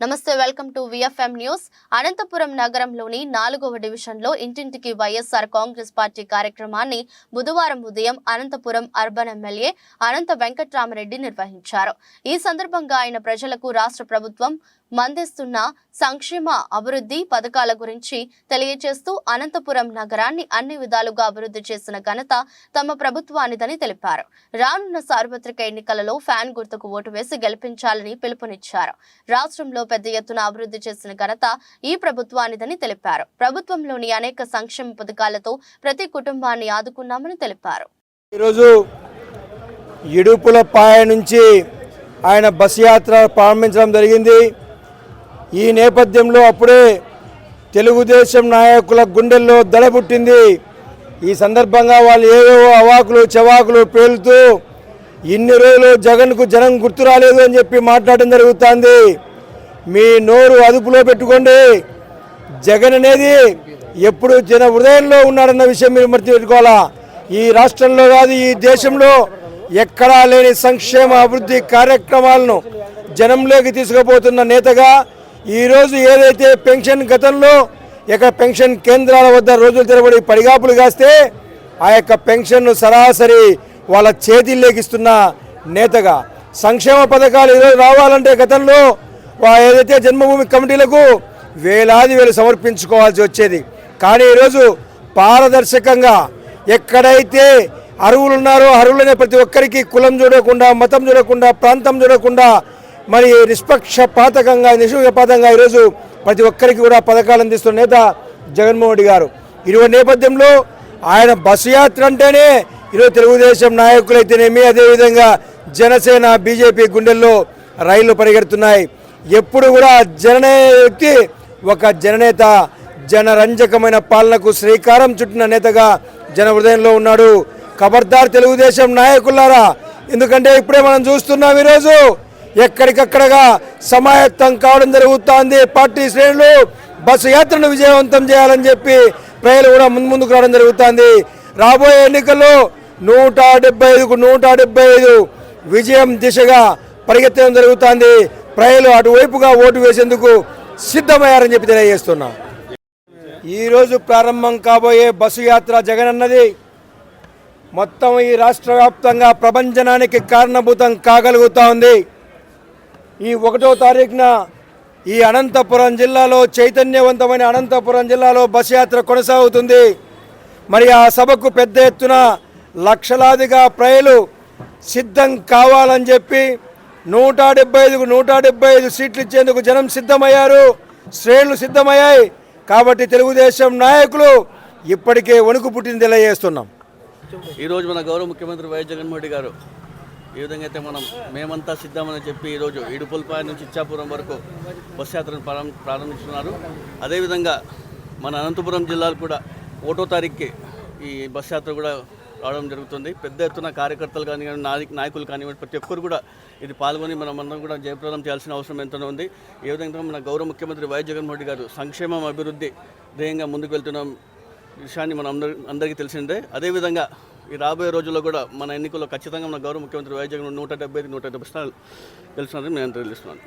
నమస్తే welcome to VFM news Anantapur నగరంలోని నాలుగవ డివిజన్లో ఇంటింటికి వైఎస్ఆర్ కాంగ్రెస్ పార్టీ కార్యక్రమాన్ని బుధవారం ఉదయం అనంతపురం అర్బన్ ఎమ్మెల్యే అనంత వెంకట్రామరెడ్డి నిర్వహించారు. ఈ సందర్భంగా ఆయన ప్రజలకు రాష్ట్ర ప్రభుత్వం మందిస్తున్న సంక్షేమ అభివృద్ధి పథకాల గురించి తెలియజేస్తూ అనంతపురం నగరాన్ని అన్ని విధాలుగా అభివృద్ధి చేసిన ఘనత తమ ప్రభుత్వానిదని తెలిపారు. రానున్న సార్వత్రిక ఎన్నికలలో ఫ్యాన్ గుర్తుకు ఓటు వేసి గెలిపించాలని పిలుపునిచ్చారు. రాష్ట్రంలో పెద్ద ఎత్తున అభివృద్ధి చేసిన ఘనత ఈ ప్రభుత్వానిదని తెలిపారు. ప్రభుత్వంలోని అనేక సంక్షేమ పథకాలతో ప్రతి కుటుంబాన్ని ఆదుకున్నామని తెలిపారు. ఈరోజు ఇడుపులపాయ నుంచి ఆయన బస్ యాత్ర ప్రారంభించడం జరిగింది. ఈ నేపథ్యంలో అప్పుడే తెలుగుదేశం నాయకుల గుండెల్లో దడ పుట్టింది. ఈ సందర్భంగా వాళ్ళు ఏవేవో అవాకులు చెవాకులు పేలుతూ ఇన్ని రోజులు జగన్కు జనం గుర్తు రాలేదు అని చెప్పి మాట్లాడడం జరుగుతుంది. మీ నోరు అదుపులో పెట్టుకోండి. జగన్ అనేది ఎప్పుడు జన హృదయంలో ఉన్నాడన్న విషయం మీరు మర్చిపెట్టుకోవాలా? ఈ రాష్ట్రంలో కాదు ఈ దేశంలో ఎక్కడా లేని సంక్షేమ అభివృద్ధి కార్యక్రమాలను జనంలోకి తీసుకుపోతున్న నేతగా ఈరోజు ఏదైతే పెన్షన్ గతంలో ఇక పెన్షన్ కేంద్రాల వద్ద రోజులు తిరబడి పడిగాపులు కాస్తే ఆ యొక్క పెన్షన్ను సరాసరి వాళ్ళ చేతిల్లేకిస్తున్న నేతగా. సంక్షేమ పథకాలు ఈరోజు రావాలంటే గతంలో ఏదైతే జన్మభూమి కమిటీలకు వేలాది వేలు సమర్పించుకోవాల్సి వచ్చేది. కానీ ఈరోజు పారదర్శకంగా ఎక్కడైతే అరువులు ఉన్నారో అరువులనే ప్రతి ఒక్కరికి కులం చూడకుండా మతం చూడకుండా ప్రాంతం చూడకుండా మరి నిష్పక్షపాతకంగా నిష్పక్షపాతంగా ఈరోజు ప్రతి ఒక్కరికి కూడా పథకాలు అందిస్తున్న నేత జగన్మోహన్ రెడ్డి గారు. ఇటువంటి నేపథ్యంలో ఆయన బస్సు యాత్ర అంటేనే ఈరోజు తెలుగుదేశం నాయకులైతేనేమి అదేవిధంగా జనసేన బీజేపీ గుండెల్లో రైళ్ళు పరిగెడుతున్నాయి. ఎప్పుడు కూడా జననే వ్యక్తి ఒక జననేత జనరంజకమైన పాలనకు శ్రీకారం చుట్టిన నేతగా జన హృదయంలో ఉన్నాడు. ఖబర్దార్ తెలుగుదేశం నాయకులారా ఎందుకంటే ఇప్పుడే మనం చూస్తున్నాం ఈరోజు ఎక్కడికక్కడగా సమాయత్తం కావడం జరుగుతోంది. పార్టీ శ్రేణులు బస్సు యాత్రను విజయవంతం చేయాలని చెప్పి ప్రజలు కూడా ముందు ముందుకు రావడం జరుగుతోంది. రాబోయే ఎన్నికల్లో నూట డెబ్బై ఐదుకు నూట డెబ్బై ఐదు విజయం దిశగా పరిగెత్తడం జరుగుతోంది. ప్రజలు అటువైపుగా ఓటు వేసేందుకు సిద్ధమయ్యారని చెప్పి తెలియజేస్తున్నా. ఈరోజు ప్రారంభం కాబోయే బస్సు యాత్ర జగన్ అన్నది మొత్తం ఈ రాష్ట్ర వ్యాప్తంగా ప్రపంచనానికి కారణభూతం కాగలుగుతా ఉంది. ఈ ఒకటో తారీఖున ఈ అనంతపురం జిల్లాలో చైతన్యవంతమైన అనంతపురం జిల్లాలో బస్ యాత్ర కొనసాగుతుంది. మరి ఆ సభకు పెద్ద ఎత్తున లక్షలాదిగా ప్రజలు సిద్ధం కావాలని చెప్పి నూట డెబ్బై ఐదుకు నూట డెబ్బై ఐదు సీట్లు ఇచ్చేందుకు జనం సిద్ధమయ్యారు. శ్రేణులు సిద్ధమయ్యాయి. కాబట్టి తెలుగుదేశం నాయకులు ఇప్పటికే వణుకు పుట్టింది తెలియజేస్తున్నాం. ఈరోజు మన గౌరవ ముఖ్యమంత్రి వైఎస్ జగన్మోహన్ గారు ఈ విధంగా అయితే మనం మేమంతా సిద్ధమని చెప్పి ఈరోజు ఇడుపులపాయ నుంచి ఇచ్చాపురం వరకు బస్ యాత్రను ప్రారం- ప్రారంభిస్తున్నారు. అదేవిధంగా మన అనంతపురం జిల్లాలో కూడా ఒకటో తారీఖుకి ఈ బస్ యాత్ర కూడా రావడం జరుగుతుంది. పెద్ద ఎత్తున కార్యకర్తలు కానివ్వండి నాయక నాయకులు కానివ్వండి ప్రతి ఒక్కరు కూడా ఇది పాల్గొని మనం అందరం కూడా జయప్రదం చేయాల్సిన అవసరం ఎంతనో ఉంది. ఏ విధంగా మన గౌరవ ముఖ్యమంత్రి వైఎస్ జగన్మోహన్ రెడ్డి గారు సంక్షేమం అభివృద్ధి ధ్యేయంగా ముందుకు వెళ్తున్నాం. విషయాన్ని మనం అందరి అందరికీ తెలిసిందే. అదేవిధంగా ఈ రాబోయే రోజుల్లో కూడా మన ఎన్నికల్లో ఖచ్చితంగా మన గౌరవ ముఖ్యమంత్రి వైజాగ్ నూట డెబ్బై ఐదు నూట డెబ్బై స్థానాలు గెలిచినారని నేను తెలుస్తున్నాను